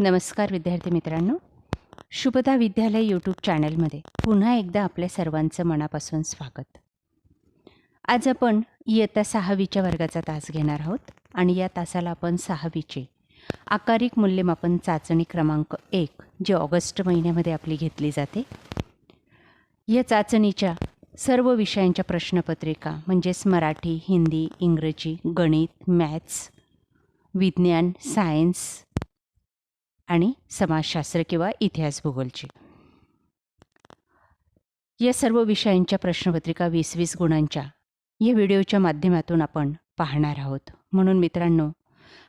नमस्कार विद्यार्थी मित्रांनो. शुभदा विद्यालय यूट्यूब चॅनलमध्ये पुन्हा एकदा आपल्या सर्वांचं मनापासून स्वागत. आज आपण इयत्ता सहावीच्या वर्गाचा तास घेणार आहोत आणि या तासाला आपण सहावीचे आकारिक मूल्यमापन चाचणी क्रमांक एक जे ऑगस्ट महिन्यामध्ये आपली घेतली जाते. या चाचणीच्या सर्व विषयांच्या प्रश्नपत्रिका म्हणजेच मराठी हिंदी इंग्रजी गणित मॅथ्स विज्ञान सायन्स आणि समाजशास्त्र किंवा इतिहास भूगोलची. या सर्व विषयांच्या प्रश्नपत्रिका वीस वीस गुणांच्या या व्हिडिओच्या माध्यमातून आपण पाहणार आहोत. म्हणून मित्रांनो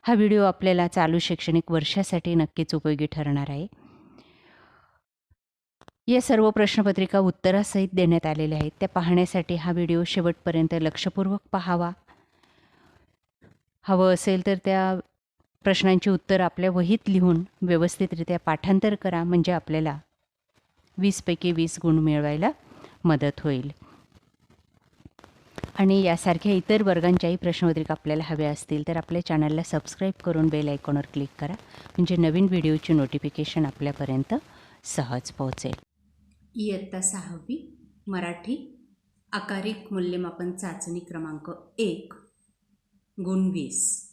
हा व्हिडिओ आपल्याला चालू शैक्षणिक वर्षासाठी नक्कीच उपयोगी ठरणार आहे. या सर्व प्रश्नपत्रिका उत्तरासहित देण्यात आलेल्या आहेत. त्या पाहण्यासाठी हा व्हिडिओ शेवटपर्यंत लक्षपूर्वक पाहावा. हवं असेल तर त्या प्रश्नांची उत्तर आपल्या वहीत लिहून व्यवस्थितरित्या पाठांतर करा म्हणजे आपल्याला वीसपैकी वीस गुण मिळवायला मदत होईल. आणि यासारख्या इतर वर्गांच्याही प्रश्नपत्रिका आपल्याला हव्या असतील तर आपल्या चॅनलला सबस्क्राईब करून बेल आयकॉनवर क्लिक करा म्हणजे नवीन व्हिडिओची नोटिफिकेशन आपल्यापर्यंत सहज पोहोचेल. इयत्ता सहावी मराठी आकारिक मूल्यमापन चाचणी क्रमांक एक गुण वीस.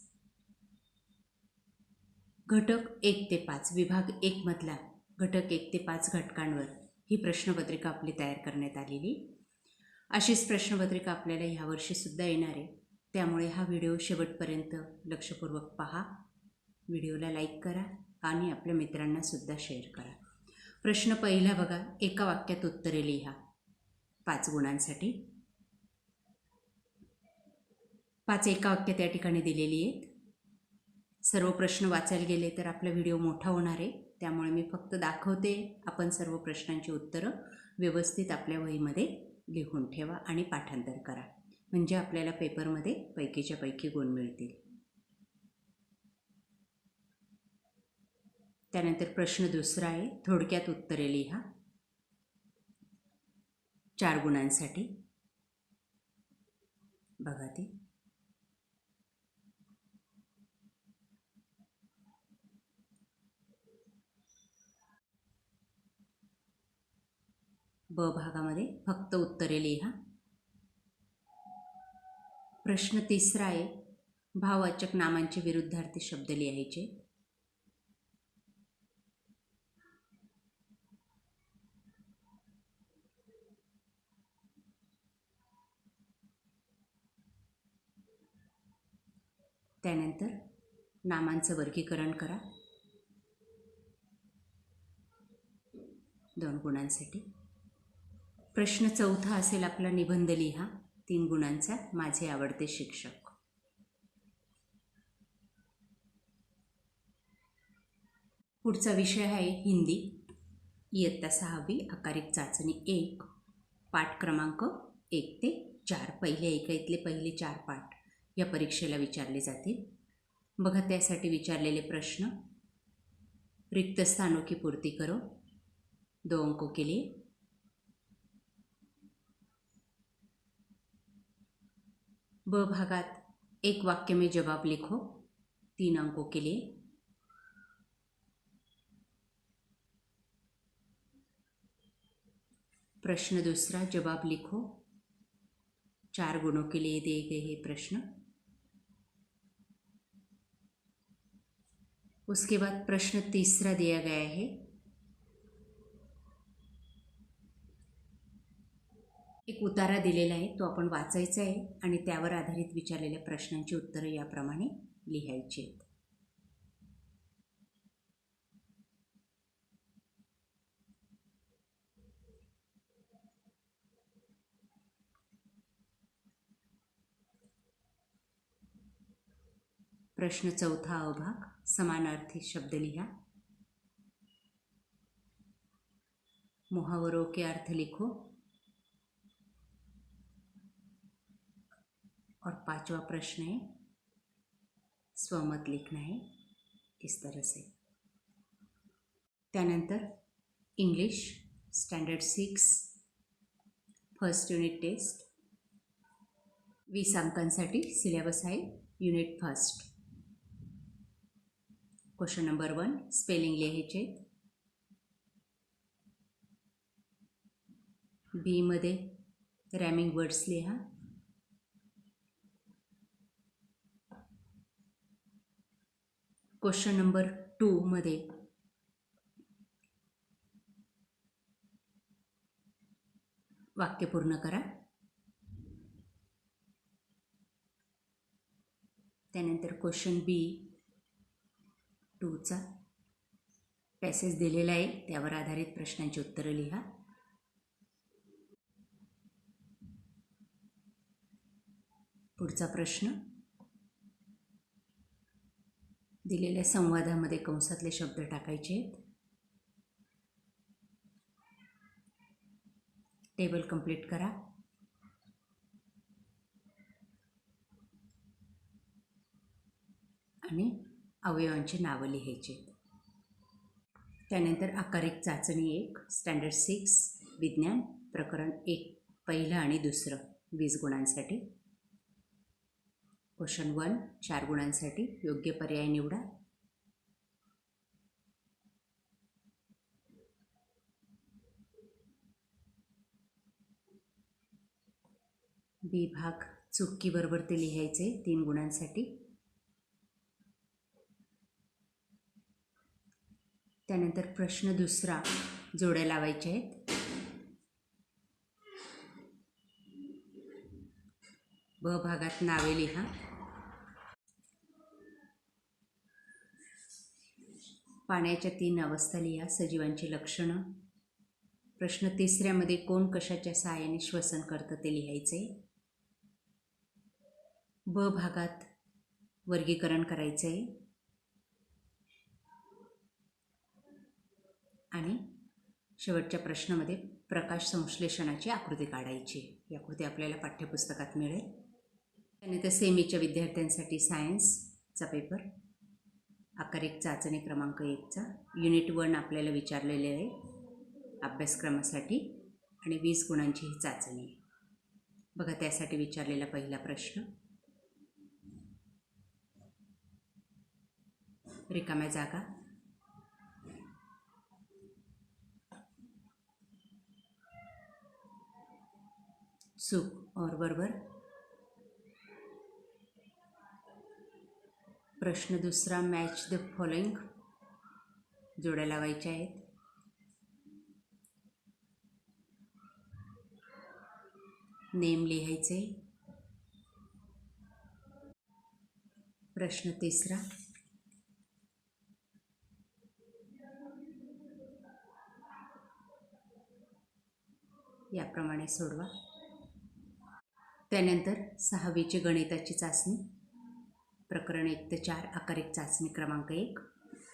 घटक एक ते पाच विभाग एकमधला घटक एक ते पाच घटकांवर ही प्रश्नपत्रिका आपली तयार करण्यात आलेली. अशीच प्रश्नपत्रिका आपल्याला ह्यावर्षीसुद्धा येणार आहे. त्यामुळे हा व्हिडिओ शेवटपर्यंत लक्षपूर्वक पहा. व्हिडिओला लाईक करा आणि आपल्या मित्रांनासुद्धा शेअर करा. प्रश्न पहिला बघा एका वाक्यात उत्तरे लिहा. पाच गुणांसाठी. पाच एका वाक्यात या ठिकाणी दिलेली आहेत. सर्व प्रश्न वाचायला गेले तर आपला व्हिडिओ मोठा होणार आहे. त्यामुळे मी फक्त दाखवते आपण सर्व प्रश्नांची उत्तरं व्यवस्थित आपल्या वहीमध्ये लिहून ठेवा आणि पाठांतर करा. म्हणजे आपल्याला पेपरमध्ये पैकीच्या पैकी गुण मिळतील. त्यानंतर प्रश्न दुसरा आहे. थोडक्यात उत्तरे लिहा. चार गुणांसाठी. बघा ती. ब भागामध्ये फक्त उत्तरे लिहा. प्रश्न तिसरा आहे भाववाचक नामांचे विरुद्धार्थी शब्द लिहायचे. त्यानंतर नामांचं वर्गीकरण करा. दोन गुणांसाठी. प्रश्न चौथा असेल आपला निबंध लिहा. तीन गुणांचा माझे आवडते शिक्षक. पुढचा विषय आहे हिंदी. इयत्ता सहावी आकारिक चाचणी एक. पाठ क्रमांक एक ते चार. पहिले एकाईतले पहिले चार पाठ. या परीक्षेला विचारले जातील बघा त्यासाठी विचारलेले प्रश्न. रिक्त स्थानों की पूर्ती करो. दो अंकों के लिए ब भागात एक वाक्य में जवाब लिखो, तीन अंकों के लिए। प्रश्न दूसरा, जवाब लिखो। चार गुणों के लिए दिए गए ये प्रश्न। उसके बाद प्रश्न तीसरा दिया गया है। एक उतारा दिलेला आहे तो आपण वाचायचा आहे आणि त्यावर आधारित विचारलेल्या प्रश्नांची उत्तरं याप्रमाणे लिहायची आहेत. प्रश्न चौथा अभाग समानार्थी शब्द लिहा. मुहावरों के अर्थ लिखो. और पांचवा प्रश्न है स्वमत लिखना है इस तरह से। त्यानंतर English standard six first unit test वीस अंकांसाठी सिलेबस आहे unit first question number one spelling लिहायचे. बीमध्ये रॅमिंग वर्ड्स लिहा. क्वेश्चन नंबर टूमध्ये वाक्य पूर्ण करा. त्यानंतर क्वेश्चन बी टूचा. पॅसेज दिलेला आहे त्यावर आधारित प्रश्नांची उत्तरं लिहा. पुढचा प्रश्न. दिलेल्या संवादामध्ये कंसातले शब्द टाकायचे. आहेत टेबल कंप्लीट करा. आणि अवयवांची नावं लिहायची. आहेत त्यानंतर आकारिक चाचणी एक स्टँडर्ड सिक्स विज्ञान प्रकरण एक पहिलं आणि दुसरं वीस गुणांसाठी. क्वेश्चन वन चार गुणांसाठी योग्य पर्याय निवडा. बी भाग चुटकीबरोबर ते लिहायचे तीन गुणांसाठी. त्यानंतर प्रश्न दुसरा जोड्या लावायच्या आहेत. ब भागात नावे लिहा. पाण्याच्या तीन अवस्था लिहा सजीवांची लक्षणं. प्रश्न तिसऱ्यामध्ये कोण कशाच्या सहाय्याने श्वसन करतं ते लिहायचे ब भागात वर्गीकरण करायचं आहे आणि शेवटच्या प्रश्नामध्ये प्रकाश संश्लेषणाची आकृती काढायची. ही आकृती आपल्याला पाठ्यपुस्तकात मिळेल. त्यानंतर सेमीच्या विद्यार्थ्यांसाठी सायन्सचा पेपर. आकारिक चाचणी क्रमांक एकचा युनिट वन आपल्याला विचारलेले आहे अभ्यासक्रमासाठी आणि वीस गुणांची ही चाचणी आहे. बघा त्यासाठी विचारलेला पहिला प्रश्न. रिकाम्या जागा. सुख और बरोबर. प्रश्न दुसरा मॅच द फॉलोइंग जोड्या लावायच्या आहेत. नेम लिहायचे प्रश्न तिसरा. याप्रमाणे सोडवा. त्यानंतर सहावीची गणिताची चाचणी. प्रकरण एक ते चार आकारिक चाचणी क्रमांक एक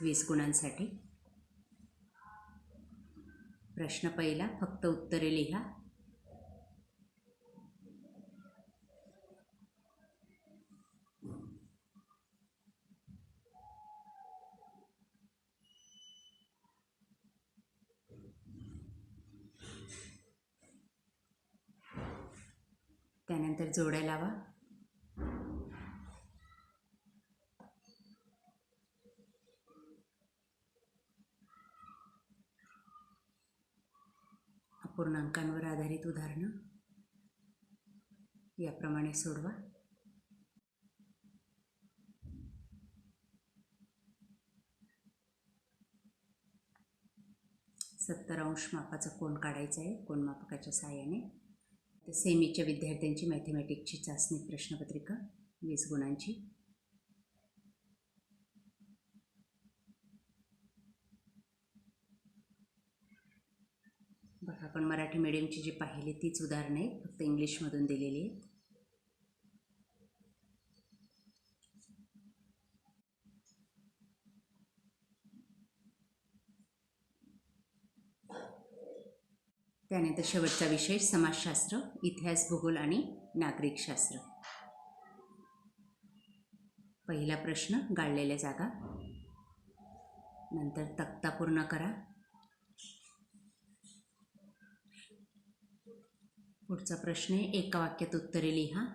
वीस गुणांसाठी. प्रश्न पहिला फक्त उत्तरे लिहा. त्यानंतर जोड्या लावा. अंकांवर आधारित उदाहरणं? याप्रमाणे सोडवा. सत्तर अंश मापाचा कोण काढायचा आहे? कोण मापकाच्या सहाय्याने? तर सेमीच्या विद्यार्थ्यांची मॅथमॅटिक्सची चाचणी प्रश्नपत्रिका वीस गुणांची. बघा आपण मराठी मीडियमची जी पाहिली तीच उदाहरणं आहेत फक्त इंग्लिशमधून दिलेली आहेत. त्यानंतर शेवटचा विषय समाजशास्त्र इतिहास भूगोल आणि नागरिकशास्त्र. पहिला प्रश्न गाळलेल्या जागा. नंतर तक्ता पूर्ण करा. पुढचा प्रश्न आहे. एका वाक्यात उत्तरे लिहा.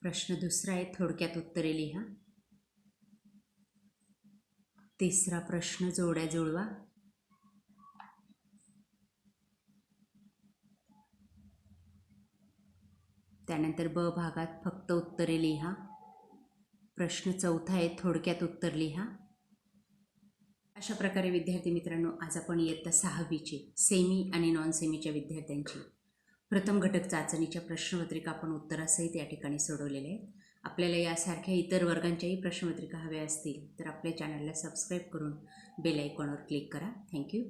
प्रश्न दुसरा आहे. थोडक्यात उत्तरे लिहा. तिसरा प्रश्न जोड्या जुळवा. त्यानंतर ब भागात फक्त उत्तरे लिहा. प्रश्न चौथा आहे. थोडक्यात उत्तर लिहा. अशा प्रकारे विद्यार्थी मित्रांनो आज आपण इयत्ता सहावीचे सेमी आणि नॉन सेमीच्या विद्यार्थ्यांची प्रथम घटक चाचणीच्या प्रश्नपत्रिका आपण उत्तरासहित या ठिकाणी सोडवलेल्या आहेत. आपल्याला यासारख्या इतर वर्गांच्याही प्रश्नपत्रिका हव्या असतील तर आपल्या चॅनलला सबस्क्राईब करून बेल आयकॉनवर क्लिक करा. थँक्यू